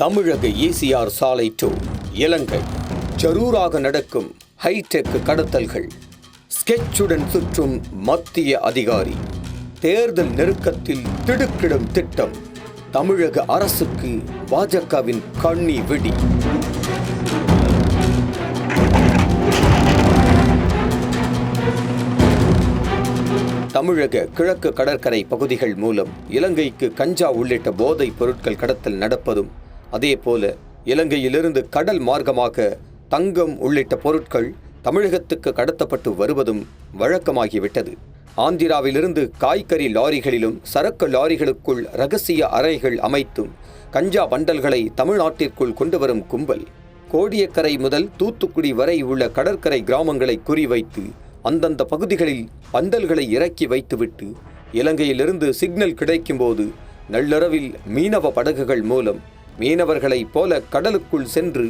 தமிழக ஈசிஆர் சாலை டூ இலங்கை. ஜரூராக நடக்கும் ஹைடெக் கடத்தல்கள். ஸ்கெட்சுடன் சுற்றும் மத்திய அதிகாரி. தேர்தல் நெருக்கத்தில் திடுக்கிடும் திட்டம். தமிழக அரசுக்கு பாஜகவின் கண்ணி வெடி. தமிழக கிழக்கு கடற்கரை பகுதிகள் மூலம் இலங்கைக்கு கஞ்சா உள்ளிட்ட போதைப் பொருட்கள் கடத்தல் நடப்பதும் அதேபோல இலங்கையிலிருந்து கடல் மார்க்கமாக தங்கம் உள்ளிட்ட பொருட்கள் தமிழகத்துக்கு கடத்தப்பட்டு வருவதும் வழக்கமாகிவிட்டது. ஆந்திராவிலிருந்து காய்கறி லாரிகளிலும் சரக்கு லாரிகளுக்குள் ரகசிய அறைகள் அமைத்தும் கஞ்சா பண்டல்களை தமிழ்நாட்டிற்குள் கொண்டு வரும் கும்பல். கோடியக்கரை முதல் தூத்துக்குடி வரை உள்ள கடற்கரை கிராமங்களை குறிவைத்து அந்தந்த பகுதிகளில் பந்தல்களை இறக்கி வைத்துவிட்டு இலங்கையிலிருந்து சிக்னல் கிடைக்கும்போது நள்ளிரவில் மீனவ படகுகள் மூலம் மீனவர்களைப் போல கடலுக்குள் சென்று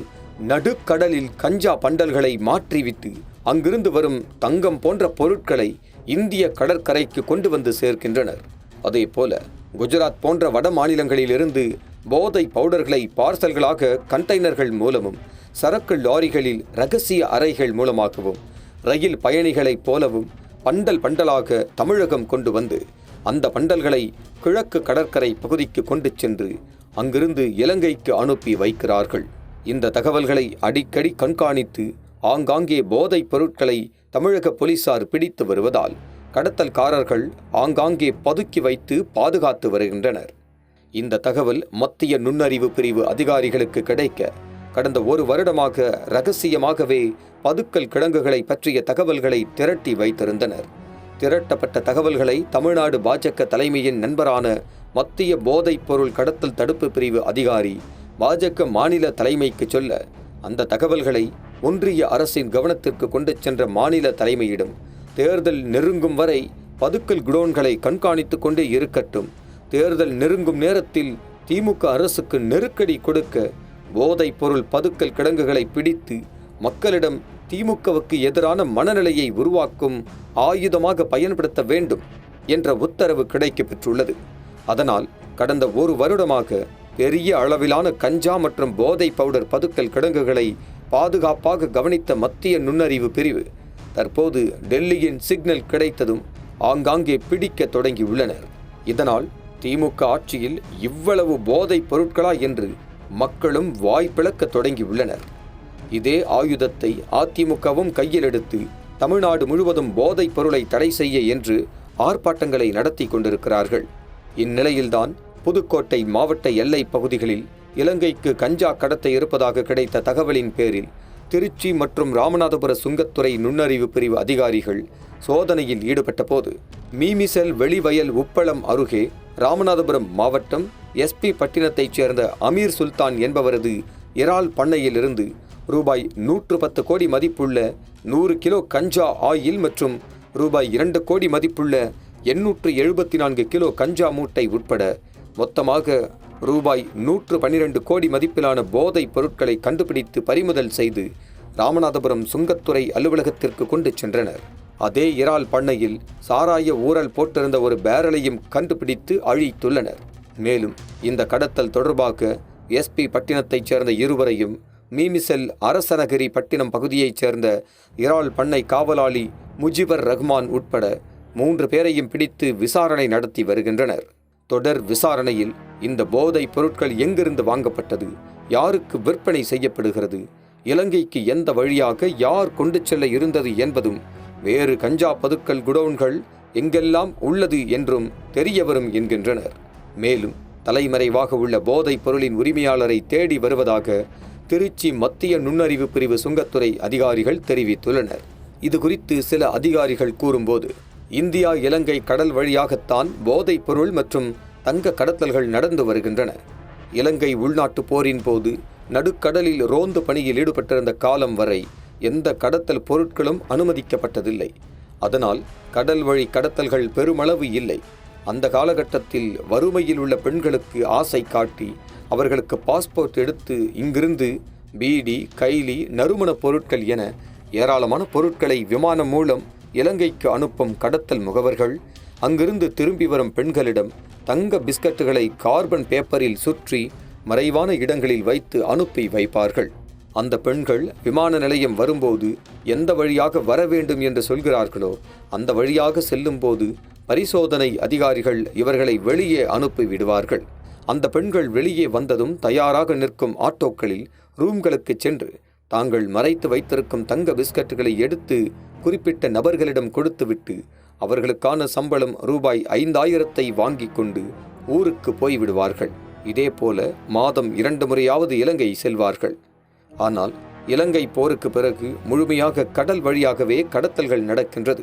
நடுக்கடலில் கஞ்சா பண்டல்களை மாற்றிவிட்டு அங்கிருந்து வரும் தங்கம் போன்ற பொருட்களை இந்திய கடற்கரைக்கு கொண்டு வந்து சேர்க்கின்றனர். அதேபோல குஜராத் போன்ற வட மாநிலங்களிலிருந்து போதை பவுடர்களை பார்சல்களாக கண்டெய்னர்கள் மூலமும் சரக்கு லாரிகளில் ரகசிய அறைகள் மூலமாகவும் ரயில் பயணிகளைப் போலவும் பண்டல் பண்டலாக தமிழகம் கொண்டு வந்து அந்த பண்டல்களை கிழக்கு கடற்கரை பகுதிக்கு கொண்டு சென்று அங்கிருந்து இலங்கைக்கு அனுப்பி வைக்கிறார்கள். இந்த தகவல்களை அடிக்கடி கண்காணித்து ஆங்காங்கே போதைப் பொருட்களை தமிழக போலீசார் பிடித்து வருவதால் கடத்தல்காரர்கள் ஆங்காங்கே பதுக்கி வைத்து பாதுகாத்து வருகின்றனர். இந்த தகவல் மத்திய நுண்ணறிவு பிரிவு அதிகாரிகளுக்கு கிடைக்க கடந்த ஒரு வருடமாக ரகசியமாகவே பதுக்கல் கிடங்குகளை பற்றிய தகவல்களை திரட்டி வைத்திருந்தனர். திரட்டப்பட்ட தகவல்களை தமிழ்நாடு பாஜக தலைமையின் நண்பரான மத்திய போதைப் பொருள் கடத்தல் தடுப்பு பிரிவு அதிகாரி பாஜக மாநில தலைமைக்கு சொல்ல அந்த தகவல்களை ஒன்றிய அரசின் கவனத்திற்கு கொண்டு சென்ற மாநில தலைமையிடம் தேர்தல் நெருங்கும் வரை பதுக்கல் குடோன்களை கண்காணித்துக் கொண்டே இருக்கட்டும். தேர்தல் நெருங்கும் நேரத்தில் திமுக அரசுக்கு நெருக்கடி கொடுக்க போதைப் பொருள் பதுக்கல் கிடங்குகளை பிடித்து மக்களிடம் திமுகவுக்கு எதிரான மனநிலையை உருவாக்கும் ஆயுதமாக பயன்படுத்த வேண்டும் என்ற உத்தரவு கிடைக்கப் பெற்றுள்ளது அதனால் கடந்த ஒரு வருடமாக பெரிய அளவிலான கஞ்சா மற்றும் போதை பவுடர் பதுக்கல் கிடங்குகளை பாதுகாப்பாக கவனித்த மத்திய நுண்ணறிவு பிரிவு தற்போது டெல்லியின் சிக்னல் கிடைத்ததும் ஆங்காங்கே பிடிக்க தொடங்கியுள்ளனர். இதனால் திமுக ஆட்சியில் இவ்வளவு போதைப் பொருட்களா என்று மக்களும் வாய் பிளக்க தொடங்கியுள்ளனர். இதே ஆயுதத்தை அதிமுகவும் கையில் எடுத்து தமிழ்நாடு முழுவதும் போதைப் பொருளை தடை செய்ய என்று ஆர்ப்பாட்டங்களை நடத்தி கொண்டிருக்கிறார்கள். இந்நிலையில்தான் புதுக்கோட்டை மாவட்ட எல்லைப் பகுதிகளில் இலங்கைக்கு கஞ்சா கடத்த இருப்பதாக கிடைத்த தகவலின் பேரில் திருச்சி மற்றும் ராமநாதபுர சுங்கத்துறை நுண்ணறிவு பிரிவு அதிகாரிகள் சோதனையில் ஈடுபட்டபோது மீமிசல் வெளிவயல் உப்பளம் அருகே ராமநாதபுரம் மாவட்டம் எஸ்பி பட்டினத்தைச் சேர்ந்த அமீர் சுல்தான் என்பவரது இறால் பண்ணையிலிருந்து ரூபாய் நூற்று பத்து கோடி மதிப்புள்ள நூறு கிலோ கஞ்சா ஆயில் மற்றும் ரூபாய் இரண்டு கோடி மதிப்புள்ள எண்ணூற்று எழுபத்தி நான்கு கிலோ கஞ்சா மூட்டை உட்பட மொத்தமாக ரூபாய் நூற்று பன்னிரண்டு கோடி மதிப்பிலான போதைப் பொருட்களை கண்டுபிடித்து பறிமுதல் செய்து ராமநாதபுரம் சுங்கத்துறை அலுவலகத்திற்கு கொண்டு சென்றனர். அதே இறால் பண்ணையில் சாராய ஊரல் போட்டிருந்த ஒரு பேரலையும் கண்டுபிடித்து அழித்துள்ளனர். மேலும் இந்த கடத்தல் தொடர்பாக எஸ்பி பட்டினத்தைச் சேர்ந்த இருவரையும் மீமிசெல் அரசனகிரி பட்டினம் பகுதியைச் சேர்ந்த இறால் பண்ணை காவலாளி முஜிபர் ரஹ்மான் உட்பட மூன்று பேரையும் பிடித்து விசாரணை நடத்தி வருகின்றனர். தொடர் விசாரணையில் இந்த போதைப் பொருட்கள் எங்கிருந்து வாங்கப்பட்டது யாருக்கு விற்பனை செய்யப்படுகிறது இலங்கைக்கு எந்த வழியாக யார் கொண்டு செல்ல இருந்தது என்பதும் வேறு கஞ்சா பதுக்கல் குடோன்கள் எங்கெல்லாம் உள்ளது என்றும் தெரியவரும் என்கின்றனர். மேலும் தலைமறைவாக உள்ள போதைப் பொருளின் உரிமையாளரை தேடி வருவதாக திருச்சி மத்திய நுண்ணறிவு பிரிவு சுங்கத்துறை அதிகாரிகள் தெரிவித்துள்ளனர். இது குறித்து சில அதிகாரிகள் கூறும்போது இந்தியா இலங்கை கடல் வழியாகத்தான் போதைப் பொருள் மற்றும் தங்க கடத்தல்கள் நடந்து வருகின்றன. இலங்கை உள்நாட்டு போரின் போது நடுக்கடலில் ரோந்து பணியில் ஈடுபட்டிருந்த காலம் வரை எந்த கடத்தல் பொருட்களும் அனுமதிக்கப்பட்டதில்லை. அதனால் கடல் வழி கடத்தல்கள் பெருமளவு இல்லை. அந்த காலகட்டத்தில் வறுமையில் உள்ள பெண்களுக்கு ஆசை காட்டி அவர்களுக்கு பாஸ்போர்ட் எடுத்து இங்கிருந்து பீடி கைலி நறுமணப் பொருட்கள் என ஏராளமான பொருட்களை விமானம் மூலம் இலங்கைக்கு அனுப்பும் கடத்தல் முகவர்கள் அங்கிருந்து திரும்பி வரும் பெண்களிடம் தங்க பிஸ்கட்டுகளை கார்பன் பேப்பரில் சுற்றி மறைவான இடங்களில் வைத்து அனுப்பி வைப்பார்கள். அந்த பெண்கள் விமான நிலையம் வரும்போது எந்த வழியாக வர வேண்டும் என்று சொல்கிறார்களோ அந்த வழியாக செல்லும்போது பரிசோதனை அதிகாரிகள் இவர்களை வெளியே அனுப்பி விடுவார்கள். அந்த பெண்கள் வெளியே வந்ததும் தயாராக நிற்கும் ஆட்டோக்களில் ரூம்களுக்கு சென்று தாங்கள் மறைத்து வைத்திருக்கும் தங்க பிஸ்கட்டுகளை எடுத்து குறிப்பிட்ட நபர்களிடம் கொடுத்துவிட்டு அவர்களுக்கான சம்பளம் ரூபாய் ஐந்தாயிரத்தை வாங்கி கொண்டு ஊருக்கு போய்விடுவார்கள். இதேபோல மாதம் இரண்டு முறையாவது இலங்கை செல்வார்கள். ஆனால் இலங்கை போருக்கு பிறகு முழுமையாக கடல் வழியாகவே கடத்தல்கள் நடக்கின்றது.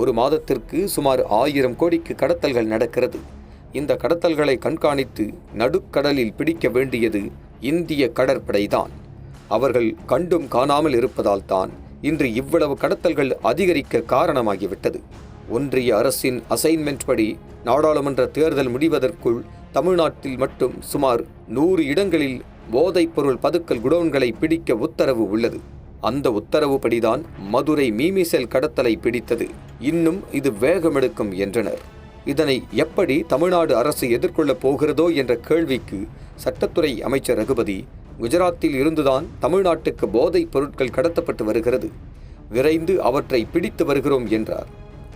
ஒரு மாதத்திற்கு சுமார் ஆயிரம் கோடிக்கு கடத்தல்கள் நடக்கிறது. இந்த கடத்தல்களை கண்காணித்து நடுக்கடலில் பிடிக்க வேண்டியது இந்திய கடற்படைதான். அவர்கள் கண்டும் காணாமல் இருப்பதால் தான் இன்று இவ்வளவு கடத்தல்கள் அதிகரிக்க காரணமாகிவிட்டது. ஒன்றிய அரசின் அசைன்மெண்ட் படி நாடாளுமன்ற தேர்தல் முடிவதற்குள் தமிழ்நாட்டில் மட்டும் சுமார் நூறு இடங்களில் போதைப்பொருள் பதுக்கல் குடோன்களை பிடிக்க உத்தரவு உள்ளது. அந்த உத்தரவுப்படிதான் மதுரை மீமிசெல் கடத்தலை பிடித்தது. இன்னும் இது வேகமெடுக்கும் என்றனர். இதனை எப்படி தமிழ்நாடு அரசு எதிர்கொள்ளப் போகிறதோ என்ற கேள்விக்கு சட்டத்துறை அமைச்சர் ரகுபதி குஜராத்தில் இருந்துதான் தமிழ்நாட்டுக்கு போதைப் பொருட்கள் கடத்தப்பட்டு வருகிறது. விரைந்து அவற்றை பிடித்து வருகிறோம் என்றார்.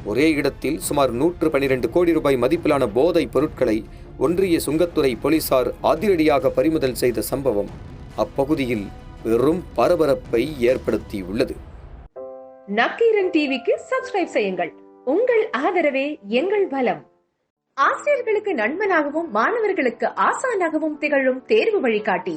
ஒரே இடத்தில் சுமார் நூற்று பனிரெண்டு கோடி ரூபாய் மதிப்பிலான போதைப் பொருட்களை ஒன்றிய சுங்கத்துறை போலீசார் அதிரடியாக பறிமுதல் செய்த சம்பவம் அப்பகுதியில் பெரும் பரபரப்பை ஏற்படுத்தியுள்ளது. நக்கீரன் டிவிக்கு சப்ஸ்கிரைப் செய்யுங்கள். உங்கள் ஆதரவே எங்கள் பலம். ஆசிரியர்களுக்கு நண்பனாகவும் மாணவர்களுக்கு ஆசானாகவும் திகழும் தேர்வு வழிகாட்டி.